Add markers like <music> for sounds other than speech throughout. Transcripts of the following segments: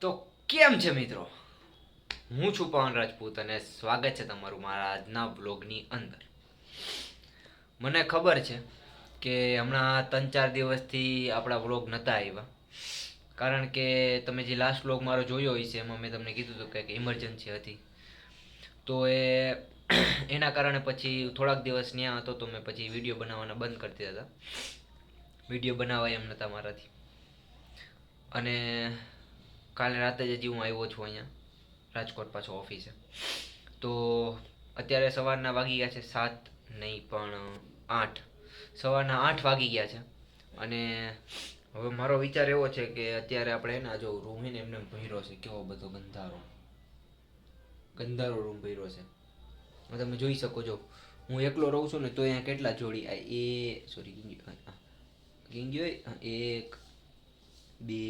તો કેમ છે મિત્રો? હું છું પવન રાજપૂત અને સ્વાગત છે તમારું મારા આજના બ્લોગની અંદર. મને ખબર છે કે હમણાં ત્રણ ચાર દિવસથી આપણા બ્લોગ નહોતા આવ્યા. કારણ કે તમે જે લાસ્ટ બ્લોગ મારો જોયો હોય છે એમાં મેં તમને કીધું હતું કે ઇમરજન્સી હતી. તો એ <clears throat> એના કારણે પછી થોડાક દિવસ ત્યાં હતો, તો મેં પછી વીડિયો બનાવવાના બંધ કરી દીધા હતા. વીડિયો બનાવાય એમ નહોતા મારાથી. અને કાલે રાતે જ હજી હું આવ્યો છું અહીંયા, રાજકોટ પાછો ઓફિસે. તો અત્યારે સવારના વાગી ગયા છે સાત, નહીં પણ, આઠ. સવારના આઠ વાગી ગયા છે. અને હવે મારો વિચાર એવો છે કે અત્યારે આપણે એના જો રૂમ ને એમને ભર્યો છે, કેવો બધો ગંધારો. ગંધારો રૂમ ભર્યો છે. તમે જોઈ શકો છો. હું એકલો રહું છું ને તો અહીંયા કેટલા જોડી, આ એ સોરી ગીંગ્યો એક, બે,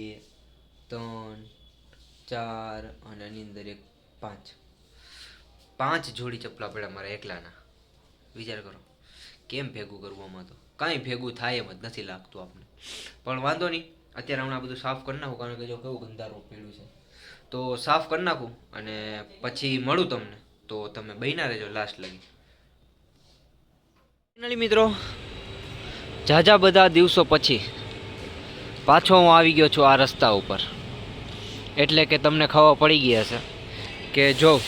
ત્રણ ચાર અને એની અંદર એક પાંચ. પાંચ જોડી ચપલા પડ્યા મારા એકલાના. વિચાર કરો. કેમ ભેગું કરવું આમાં તો? કાંઈ ભેગું થાય એમ જ નથી લાગતું આપણને પણ વાંધો નહીં. અત્યારે હમણાં બધું સાફ કરી નાખું, કારણ કે જો કેવું ગંદારું પીળું છે. તો સાફ કરી નાખું અને પછી મળું તમને. તો તમે બહીના રહેજો લાસ્ટ લગી. ફાઇનલી મિત્રો ઝાઝા બધા દિવસો પછી પાછો હું આવી ગયો છું આ રસ્તા ઉપર. એટલે કે તમને ખાવા પડી ગયા છે. કે જો,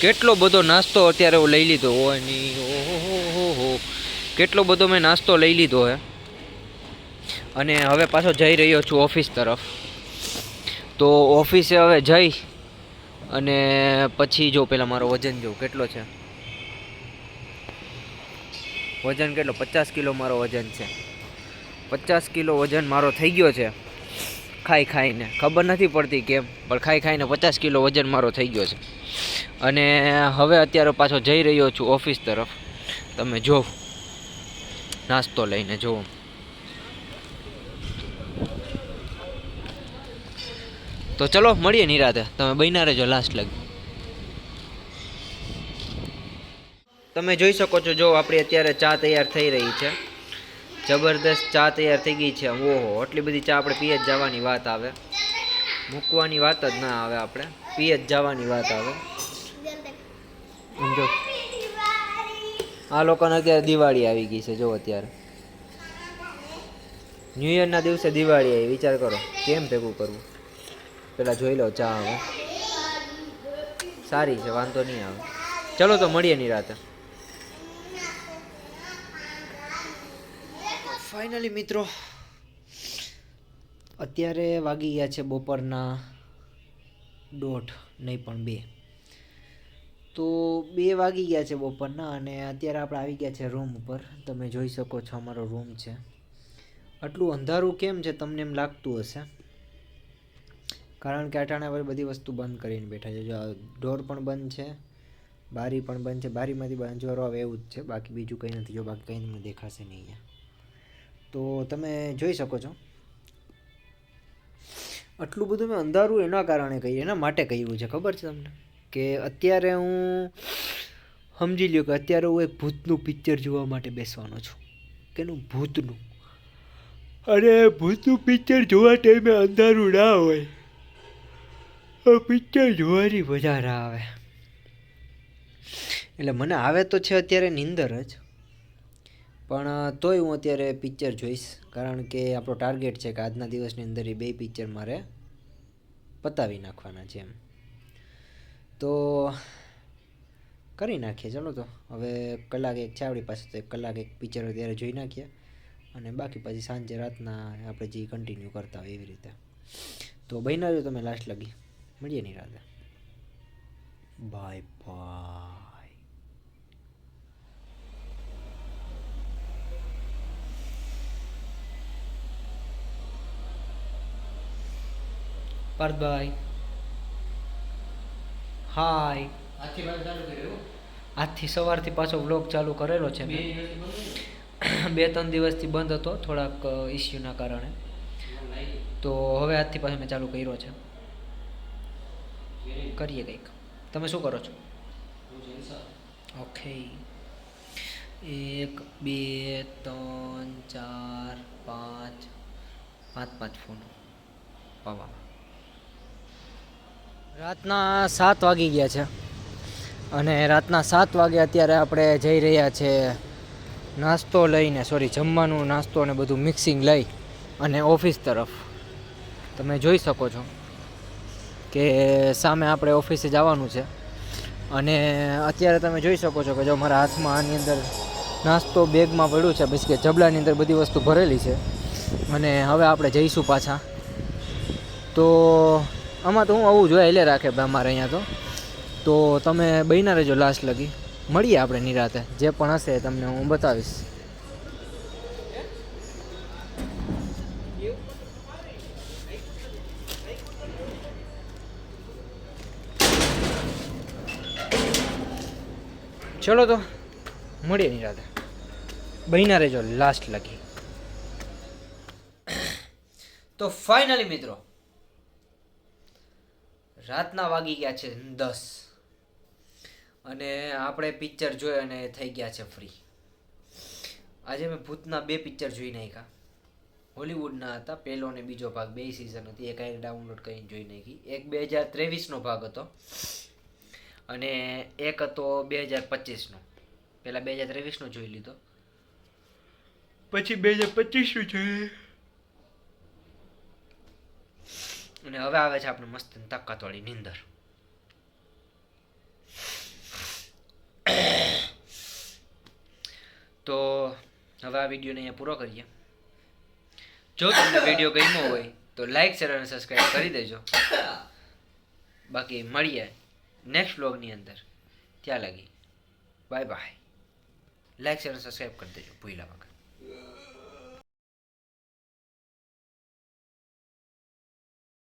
કેટલો બધો નાસ્તો અત્યારે હું લઈ લીધો હોયની ઓહો હો કેટલો બધો મેં નાસ્તો લઈ લીધો હે. અને હવે પાછો જઈ રહ્યો છું ઓફિસ તરફ. તો ઓફિસે હવે જઈ અને પછી જો પેલા મારો વજન જો કેટલો છે. વજન કેટલો? પચાસ કિલો મારો વજન છે. પચાસ કિલો વજન મારો થઈ ગયો છે. ખાઈ ખાઈને. ખબર નથી પડતી કેમ, પણ ખાઈ ખાઈને પચાસ કિલો વજન મારો થઈ ગયો છે. અને હવે અત્યારે પાછો જઈ રહ્યો છું ઓફિસ તરફ. તમે જો, નાસ્તો લઈને જુઓ તો ચલો, મળીએ નિરાતે. તમે બન્યા રહેજો લાસ્ટ લગી. તમે જોઈ શકો છો, જો આપણી અત્યારે ચા તૈયાર થઈ રહી છે. જબરદસ્ત ચા તૈયાર થઈ ગઈ છે. ઓહો, આટલી બધી ચા આપણે પીએ જ જવાની વાત આવે. મૂકવાની વાત જ ના આવે આપણે. પીએ જ જવાની વાત આવે. સમજો? આ લોકોને અત્યારે દિવાળી આવી ગઈ છે, જો અત્યારે. ન્યૂ યરના દિવસે દિવાળી આવી, વિચાર કરો. કેમ ભેગું કરવું? પેલા જોઈ લો ચા હવે. સારી છે, વાંધો નહીં આવે. ચલો તો મળીએ નિરાતે. ફાઇનલી મિત્રો, અત્યારે વાગી ગયા છે બપોરના દોઢ, નહીં પણ બે. તો બે વાગી ગયા છે બપોરના અને અત્યારે આપણે આવી ગયા છે રૂમ ઉપર. તમે જોઈ શકો છો અમારો રૂમ છે. આટલું અંધારું કેમ છે તમને એમ લાગતું હશે? કારણ કે અટાણે હવે બધી વસ્તુ બંધ કરીને બેઠા છે. જો ડોર પણ બંધ છે, બારી પણ બંધ છે. બારીમાંથી બાંજવારો આવે એવું જ છે. બાકી બીજું કંઈ નથી. જો બાકી કંઈ તમને દેખાશે નહીં અહીંયા. તો તમે જોઈ શકો છો. આટલું બધું મેં અંધારું એના કારણે કહ્યું, એના માટે કહ્યું છે, ખબર છે તમને? કે અત્યારે હું સમજી લ્યો કે અત્યારે હું એક ભૂતનું પિક્ચર જોવા માટે બેસવાનો છું. કેનું? ભૂતનું. અરે, ભૂતનું પિક્ચર જોવા ટાઈમે અંધારું ના હોય. પિક્ચર જોવાની મજા ના આવે. એટલે મને આવે તો છે અત્યારે નીંદર જ. પણ તોય હું અત્યારે પિક્ચર જોઈશ. કારણ કે આપણો ટાર્ગેટ છે કે આજના દિવસની અંદર એ બે પિક્ચર મારે પતાવી નાખવાના છે એમ. તો, કરી નાખીએ. ચાલો તો. હવે કલાક એક છે આપણી પાસે, તો એક કલાક એક પિક્ચર અત્યારે જોઈ નાખીએ. અને બાકી પછી સાંજે રાતના આપણે જે કન્ટિન્યુ કરતા હોય એવી રીતે. તો બહેના જો તમે લાસ્ટ લગી. મળીએ નહીં રાતે બાય બાય પાર્થભાઈ હાય. આજથી સવારથી પાછો વ્લોગ ચાલુ કરેલો છે મેં. બે ત્રણ દિવસથી બંધ હતો થોડાક ઇસ્યુના કારણે. તો હવે આજથી પાછો મેં ચાલુ કર્યો છે. કરીએ કંઈક. તમે શું કરો છો? ઓકે એક બે ત્રણ ચાર પાંચ. પાંચ પાંચ ફોન. વાહ. રાતના સાત વાગી ગયા છે. અને રાતના સાત વાગે અત્યારે આપણે જઈ રહ્યા છે નાસ્તો લઈને સોરી જમવાનું, નાસ્તો અને બધું મિક્સિંગ લઈ અને ઓફિસ તરફ. તમે જોઈ શકો છો કે સામે આપણે ઓફિસે જવાનું છે. અને અત્યારે તમે જોઈ શકો છો કે જો મારા હાથમાં આની અંદર નાસ્તો બેગમાં પડ્યું છે પછી કે જબલાની અંદર બધી વસ્તુ ભરેલી છે. અને હવે આપણે જઈશું પાછા. તો આમાં તો હું આવું જોઈએ એટલે રાખે અમારે અહીંયા તો. તો તમે બહીના રહેજો લાસ્ટ લગી. મળીએ આપણે નિરાતે. જે પણ હશે તમને હું બતાવીશ. ચલો તો, મળીએ નિરાતે. બહીના રહેજો લાસ્ટ લગી. તો ફાઇનલી મિત્રો રાતના વાગી ગયા છે દસ. અને આપણે પિક્ચર જોઈ અને થઈ ગયા છે ફ્રી આજે મેં ભૂતના બે પિક્ચર જોઈ નાખ્યા. હોલિવૂડના હતા, પહેલો અને બીજો ભાગ, બે સિઝન હતી, એક આઈ ડાઉનલોડ કરીને જોઈ નાખી. એક બે હજાર ત્રેવીસનો ભાગ હતો અને એક હતો બે હજાર પચીસનો. પહેલાં બે હજાર ત્રેવીસનો જોઈ લીધો. પછી બે હજાર પચીસનું જોઈ અને હવે આવે છે આપણે મસ્ત તાકાતવાળી નીંદર તો હવે આ વિડીયોને અહીંયા પૂરો કરીએ જો તમને વીડિયો ગમ્યો હોય તો લાઈક શેર અને સબસ્ક્રાઈબ કરી દેજો બાકી મળીએ નેક્સ્ટ વ્લોગની અંદર ત્યાં લગી બાય બાય લાઈક શેર અને સબસ્ક્રાઈબ કરી દેજો ભૂલ્યા વગર